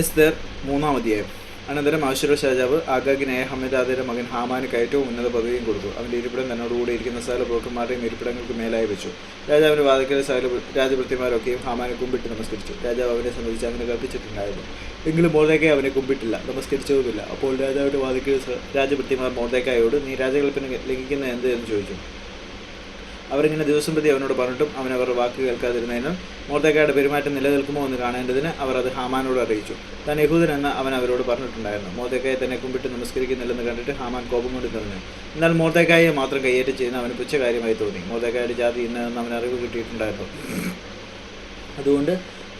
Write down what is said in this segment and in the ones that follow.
എസ്തർ മൂന്നാം അധ്യായം അനന്തരം ആശ്വരോഷ് രാജാവ് ആഗാഗിനായ ഹമ്മദാദയുടെ മകൻ ഹാമാന് കയറ്റവും ഉന്നത പദവിയും കൊടുത്തു. അവന്റെ ഇരിപ്പിടം തന്നോടുകൂടി ഇരിക്കുന്ന സകല ബ്രോക്കന്മാരുടെയും ഇരിപ്പിടങ്ങൾക്ക് മേലായി വെച്ചു. രാജാവിന്റെ വാതിക്കൽ സകല രാജഭൃത്യന്മാരൊക്കെയും ഹാമാനെ കുമ്പിട്ട് നമസ്കരിച്ചു. രാജാവ് അവനെ സംബന്ധിച്ച് അവനെ കൽപ്പിച്ചിട്ടുണ്ടായിരുന്നു. എങ്കിലും മോർദേക്കായി അവനെ കുമ്പിട്ടില്ല നമസ്കരിച്ചതുമില്ല. അപ്പോൾ രാജാവിന്റെ വാതിക്കൽ രാജഭൃത്യന്മാർ മോർദേക്കായോട് നീ രാജകൽപ്പന ലംഘിക്കുന്ന എന്ത്? എന്ന് ചോദിച്ചു. അവരിങ്ങനെ ദിവസം പ്രതി അവനോട് പറഞ്ഞിട്ടും അവൻ അവരുടെ വാക്ക് കേൾക്കാതിരുന്നതിനും മോർത്തേക്കായുടെ പെരുമാറ്റം നിലനിൽക്കുമോ എന്ന് കാണേണ്ടതിന് അവർ അത് ഹാമാനോട് അറിയിച്ചു. താൻ യഹൂദൻ എന്ന് അവൻ അവരോട് പറഞ്ഞിട്ടുണ്ടായിരുന്നു. മോർത്തേക്കായെ തന്നെ കുമ്പിട്ട് നമസ്കരിക്കുന്നില്ലെന്ന് കണ്ടിട്ട് ഹാമാൻ കോപം കൊണ്ട് നിറഞ്ഞു. എന്നാൽ മോർത്തേക്കായെ മാത്രം കയ്യേറ്റം ചെയ്യുന്ന അവന് പുച്ഛകാര്യമായി തോന്നി. മോർത്തേക്കായുടെ ജാതി ഇന്നതെന്ന് അവൻ അറിവ് കിട്ടിയിട്ടുണ്ടായിരുന്നു. അതുകൊണ്ട്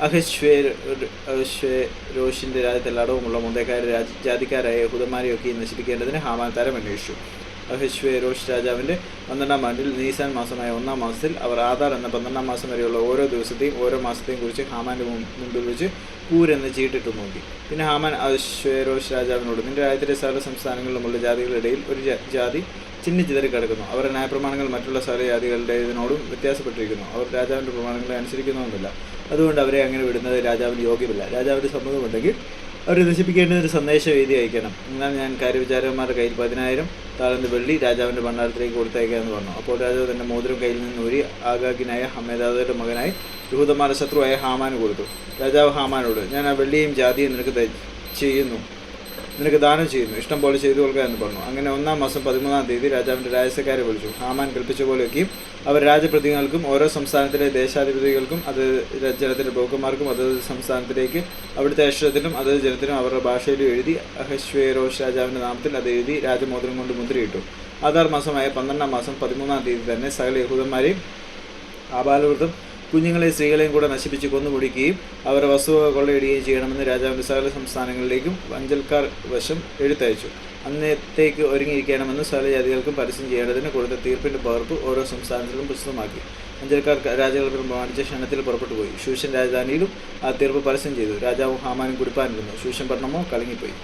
അഹശ്വേരോഷിന്റെ രോഷിന്റെ രാജ്യത്തെല്ലാടവുമുള്ള മുന്തേക്കാരുടെ രാജ ജാതിക്കാരായ യഹൂദന്മാരെയൊക്കെ നശിപ്പിക്കേണ്ടതിന് ഹാമാൻ തരം അന്വേഷിച്ചു അഹശ്വേരോഷ് രാജാവിന്റെ പന്ത്രണ്ടാം ആണ്ടിൽ നീസാൻ മാസമായ ഒന്നാം മാസത്തിൽ അവർ ആധാർ എന്ന പന്ത്രണ്ടാം മാസം വരെയുള്ള ഓരോ ദിവസത്തെയും ഓരോ മാസത്തെയും കുറിച്ച് ഹാമാന്റെ മുൻ- മുമ്പിൽ വെച്ച് പൂരെന്ന് ചീട്ടിട്ട് നോക്കി. പിന്നെ ഹാമാൻ അഹശ്വേരോഷ് രാജാവിനോട് നിന്റെ രാജ്യത്തിലെ സകല സംസ്ഥാനങ്ങളിലുമുള്ള ജാതികളിടയിൽ ഒരു ജാതി ചിന്നിച്ചിതറി കിടക്കുന്നു. അവരുടെ ന്യായപ്രമാണങ്ങൾ മറ്റുള്ള സകല ജാതികളുടേതിനോടും വ്യത്യാസപ്പെട്ടിരിക്കുന്നു. അവർ രാജാവിന്റെ പ്രമാണങ്ങളെ അനുസരിക്കുന്നതുമില്ല അതുകൊണ്ട് അവരെ അങ്ങനെ വിടുന്നത് രാജാവിന് യോഗ്യമല്ല. രാജാവിന്റെ സമ്മതമുണ്ടെങ്കിൽ അവരെ നശിപ്പിക്കേണ്ട ഒരു സന്ദേശം എഴുതി അയക്കണം. എന്നാൽ ഞാൻ കാര്യവിചാരകന്മാരുടെ കയ്യിൽ പതിനായിരം താളന്ത് വെള്ളി രാജാവിന്റെ ഭണ്ഡാരത്തിലേക്ക് കൊടുത്തയക്കാമെന്ന് പറഞ്ഞു. അപ്പോൾ രാജാവ് തന്റെ മോതിരം കയ്യിൽ നിന്ന് ഒരു ആഗാഗിനായ ഹമേദാദയുടെ മകനായി യഹൂദന്മാരുടെ ശത്രുവായ ഹാമാന് കൊടുത്തു. രാജാവ് ഹാമാനോട് ഞാൻ ആ വെള്ളിയും ജാതിയും നിനക്ക് ചെയ്യുന്നു. നിനക്ക് ദാനം ചെയ്യുന്നു. ഇഷ്ടം പോലെ ചെയ്തു കൊടുക്കുക എന്ന് പറഞ്ഞു. അങ്ങനെ ഒന്നാം മാസം പതിമൂന്നാം തീയതി രാജാവിന്റെ രാജസക്കാരെ വിളിച്ചു. ഹാമാൻ കൽപ്പിച്ച പോലെയൊക്കെയും അവർ രാജപ്രതിനിധികൾക്കും ഓരോ സംസ്ഥാനത്തിലെ ദേശാധിപതികൾക്കും അത് ജനത്തിന്റെ ബ്രോക്കന്മാർക്കും അതത് സംസ്ഥാനത്തിലേക്ക് അവിടുത്തെ അക്ഷരത്തിനും അതത് ജനത്തിനും അവരുടെ ഭാഷയിലും എഴുതി അഹശ്വേരോഷ് രാജാവിന്റെ നാമത്തിൽ അത് എഴുതി രാജമോദനം കൊണ്ട് മുദ്രയിട്ടു. ആധാർ മാസമായ പന്ത്രണ്ടാം മാസം പതിമൂന്നാം തീയതി തന്നെ സകല യഹൂദന്മാരെയും ആബാലവൃത്തം കുഞ്ഞുങ്ങളെ സ്ത്രീകളെയും കൂടെ നശിപ്പിച്ച് കൊന്നുമുടിക്കുകയും അവരെ വസ്തുവക കൊള്ളയിടുകയും ചെയ്യണമെന്ന് രാജാവിന്റെ സകല സംസ്ഥാനങ്ങളിലേക്കും വഞ്ചൽക്കാർ വശം എഴുത്തയച്ചു അന്നത്തേക്ക് ഒരുങ്ങിയിരിക്കണമെന്ന് സകല ജാതികൾക്കും പരസ്യം ചെയ്യേണ്ടതിന് കൊടുത്ത തീർപ്പിന്റെ പകർപ്പ് ഓരോ സംസ്ഥാനത്തിലും പുസ്തകമാക്കി അഞ്ചൽക്കാർ രാജകൾക്ക് പ്രമാണിച്ച ക്ഷണത്തിൽ പുറപ്പെട്ടു പോയി ശൂഷൻ രാജധാനിയിലും ആ തീർപ്പ് പരസ്യം ചെയ്തു. രാജാവും ഹാമാനും കുടിപ്പാനിരുന്നു. ശൂഷൻ പട്ടണമോ കലങ്ങിപ്പോയി.